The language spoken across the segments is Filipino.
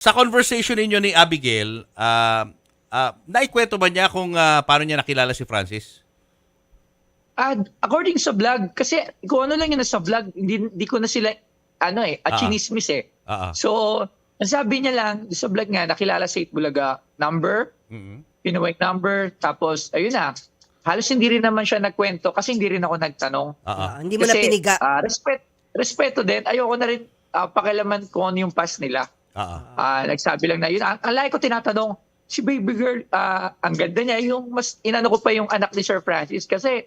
Sa conversation ninyo ni Abigail, ah ah, naikwento ba niya kung ah, paano niya nakilala si Francis? Ah, according sa vlog, kasi kung ano lang yun sa vlog, hindi, hindi ko na sila, ano eh, Ah. achinismis eh. Ah. So, ang sabi niya lang, sa vlog nga, nakilala sa Itbulaga number, Mhm. Pinoy number, tapos, ayun na, halos hindi rin naman siya nagkwento kasi hindi rin ako nagtanong. Ah, hindi mo na piniga. ah, respect, respeto din, ayoko na rin ah, pakialaman kung ano yung past nila. Ah, ah. Ah, nagsabi lang na yun. Ang, ang ko tinatanong, si baby girl, ah, ang ganda niya, yung mas inano ko pa yung anak ni Sir Francis kasi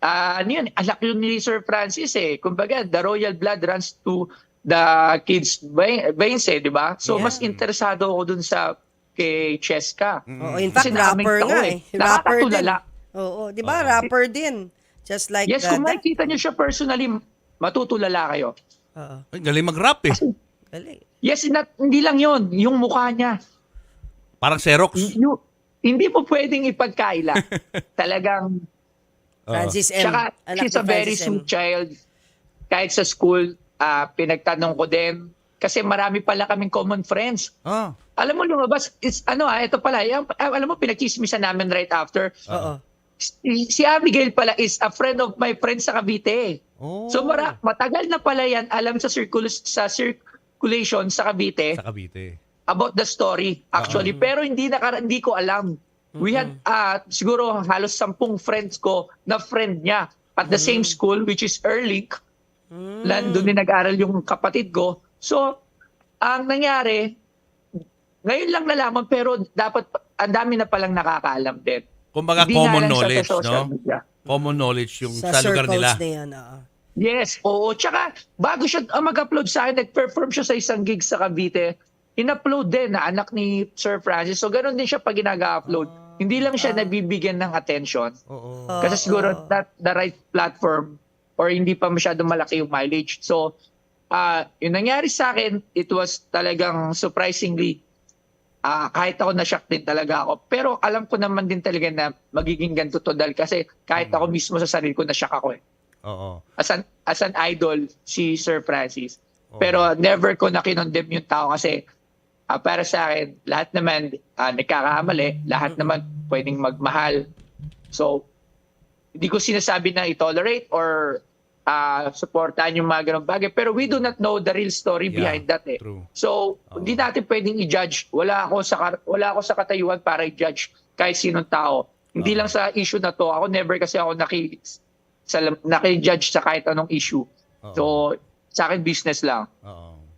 ah ano yun, anak yun ni Sir Francis eh. Kumbaga, the royal blood runs to the kids vein- veins eh, di ba? So, Yeah. mas interesado ako dun sa kay Cheska. Oo, in fact, Kasi rapper tao nga eh. eh. Rapper din. Oo, di ba? Oo. Rapper din. Just like Yes, the- kung that. makikita niyo siya personally, matutulala kayo. Oo. Ay, galing mag-rap eh. Galing. Yes, not, hindi lang yon yung mukha niya. Parang Xerox. Yung- hindi po pwedeng ipagkaila. Talagang. Francis M. Tsaka, Anak she's a very Francis M. sweet child. Kahit sa school, ah, pinagtanong ko din. Kasi marami pala kaming common friends. Ah. Alam mo, lumabas, it's, ano ah, ito pala, yung, ah, alam mo, pinagchismisan namin right after. Oo. Si, si Abigail pala is a friend of my friend sa Cavite. Oh. So, mara, matagal na pala yan alam sa, circul- sa circulation sa Cavite Sa Cavite. about the story actually. Pero hindi, nakara- hindi ko alam. We had ah, siguro halos sampung friends ko na friend niya at the same school which is Erlich. Mm. Lan doon din nag-aral yung kapatid ko. So, ang nangyari, ngayon lang nalaman pero dapat ang dami na palang nakakaalam din. Kumbaga Hindi nga common lang sa knowledge, social no? media. Common knowledge yung Sa, sa, lugar circles nila. na yan. oo. Yes, oo. Tsaka, bago siya ah, mag-upload sa akin, nag-perform siya sa isang gig sa Cavite. In-upload din na anak ni Sir Francis. So, ganun din siya pag ginag-upload. Hindi lang siya nabibigyan ng attention. Oo. Kasi Oo. siguro not the right platform or hindi pa masyado malaki yung mileage. So, ah yung nangyari sa akin, it was talagang surprisingly, ah kahit ako na-shock din talaga ako. Pero alam ko naman din talaga na magiging ganito to dahil kasi kahit ako mismo sa sarili ko na-shock ako eh Oo. as an as an idol si Sir Francis. Oo. Pero never ko na kinondem yung tao kasi ah, para sa akin, lahat naman ah, nagkakamali, lahat naman pwedeng magmahal. So, hindi ko sinasabi na i-tolerate or ah, supportahan yung mga ganong bagay. Pero we do not know the real story Yeah, behind that eh. True. So, Oo. hindi natin pwedeng i-judge. Wala ako sa wala ako sa katayuan para i-judge kahit sinong tao. Hindi Oo. lang sa issue na to. Ako never kasi ako naki sa naki-judge sa kahit anong issue. Oo. So, sa akin business lang. Oo.